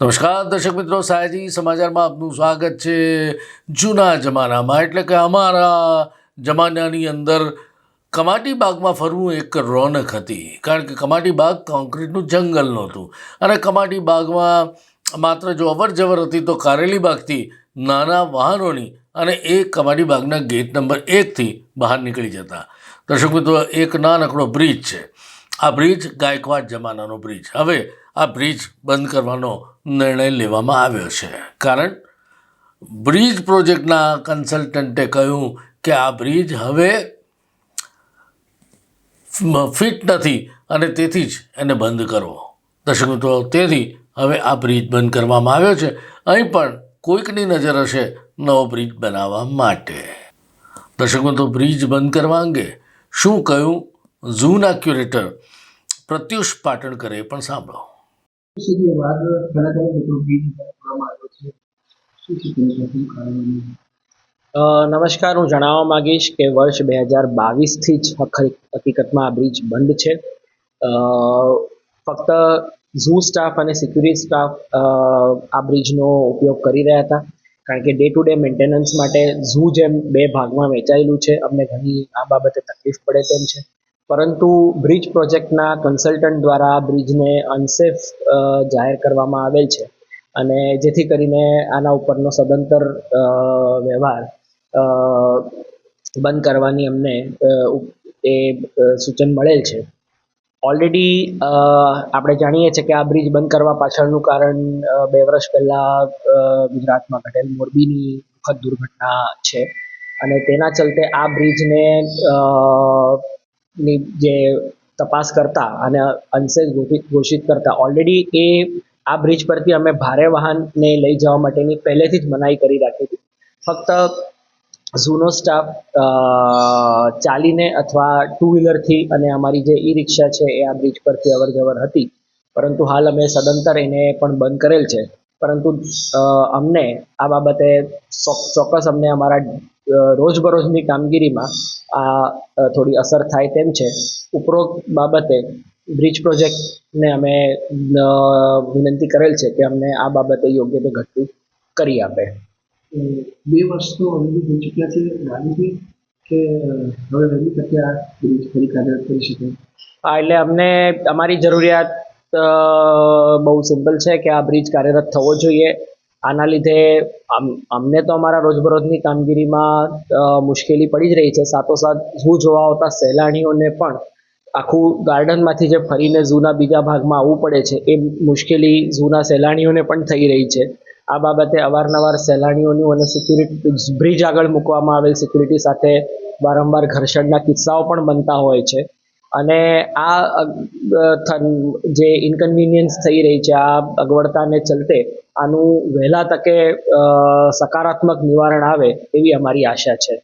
નમસ્કાર, દર્શક મિત્રો. સાયજી સમાચારમાં આપનું સ્વાગત છે જૂના જમાનામાં. એટલે કે અમારા જમાનાની અંદર કમાટી બાગમાં ફરવું એક રોનક હતી. કારણ કે કમાટી બાગ કોન્ક્રીટનું જંગલ નહોતું. અને કમાટી બાગમાં માત્ર જો અવર જવર હતી તો કારેલી બાગથી નાના વાહનોની અને એ કમાટી બાગના ગેટ નંબર એકથી બહાર નીકળી જતા. દર્શક મિત્રો, એક નાનકડો બ્રિજ છે. આ બ્રિજ ગાયકવાડ જમાનાનો બ્રિજ. હવે આ બ્રિજ બંધ કરવાનો નિર્ણય લેવામાં આવ્યો છે. કારણ બ્રિજ પ્રોજેક્ટના કન્સલ્ટન્ટે કહ્યું કે આ બ્રિજ હવે ફિટ નથી અને તેથી જ એને બંધ કરવો. દર્શક મિત્રો, તેથી હવે આ બ્રિજ બંધ કરવામાં આવ્યો છે. અહીં પણ કોઈકની નજર હશે નવો બ્રિજ બનાવવા માટે. દર્શક મિત્રો, બ્રિજ બંધ કરવા અંગે શું કહ્યું? ઝૂના ક્યુરેટર પ્રત્યુષ પાટણકરે પણ સાંભળો. નમસ્કાર હું જણાવવા માંગીશ કે વર્ષ બે હજાર બાવીસથી જ હકીકતમાં આ બ્રિજ બંધ છે. ફક્ત ઝૂ સ્ટાફ અને સિક્યુરિટી સ્ટાફ આ બ્રિજનો ઉપયોગ કરી રહ્યા હતા. કારણ કે ડે ટુ ડે મેન્ટેનન્સ માટે ઝૂ જેમ બે ભાગમાં વહેંચાયેલું છે. અમને ઘણી આ બાબતે તકલીફ પડે તેમ છે. પરંતુ બ્રિજ પ્રોજેક્ટના કન્સલ્ટન્ટ દ્વારા બ્રિજને અનસેફ જાહેર કરવામાં આવેલ છે. અને જેથી કરીને આના ઉપરનો સદંતર વ્યવહાર બંધ કરવાની અમને એ સૂચન મળેલ છે. ઓલરેડી આપણે જાણીએ છીએ કે આ બ્રિજ બંધ કરવા પાછળનું કારણ બે વર્ષ પહેલાં ગુજરાતમાં ઘટેલ મોરબીની દુઃખદ દુર્ઘટના છે. અને તેના ચલતે આ બ્રિજને ની જે તપાસ કરતા અને અંશે ઘોષિત કરતા. ઓલરેડી એ, આ બ્રિજ પરથી અમે ભારે વાહનને લઈ જવા માટેની પહેલેથી જ મનાઈ કરી રાખી હતી. ફક્ત ઝૂનો સ્ટાફ ચાલીને અથવા ટુ વ્હીલરથી અને અમારી જે ઈ રિક્ષા છે એ આ બ્રિજ પરથી અવર જવર હતી. પરંતુ હાલ અમે સદંતર એને પણ બંધ કરેલ છે. પરંતુ અમને આ બાબતે ચોક્કસ અમને અમારા રોજબરોજની કામગીરીમાં આ થોડી અસર થાય તેમ છે. ઉપરોક્ત બાબતે બ્રિજ પ્રોજેક્ટને અમે વિનંતી કરેલ છે કે અમને આ બાબતે યોગ્ય તે ઘટતું કરી આપે. બે વર્ષ તો ઓલરેડી થઈ ચૂક્યા છે. છે કે હવે વહેલી તકે આ બ્રિજ ફરી કાર્યરત કરી શકે? હા એટલે અમને અમારી જરૂરિયાત બહુ સિમ્પલ છે કે આ બ્રિજ કાર્યરત થવો જોઈએ. આના લીધે અમ- અમને તો અમારા રોજબરોજની કામગીરીમાં મુશ્કેલી પડી જ રહી છે. સાથોસાથ ઝૂ જોવા આવતા સહેલાણીઓને પણ આખું ગાર્ડનમાંથી જે ફરીને ઝૂના બીજા ભાગમાં આવવું પડે છે, એ મુશ્કેલી ઝૂના સહેલાણીઓને પણ થઈ રહી છે. આ બાબતે અવારનવાર સહેલાણીઓનું અને સિક્યુરિટી, બ્રિજ આગળ મૂકવામાં આવેલ સિક્યુરિટી સાથે વારંવાર ઘર્ષણના કિસ્સાઓ પણ બનતા હોય છે. અને આ જે ઇન્કન્વિનિયન્સ થઈ રહી છે, આ અગવડતાને ચલતે આનું વહેલા તકે સકારાત્મક નિવારણ આવે એવી અમારી આશા છે.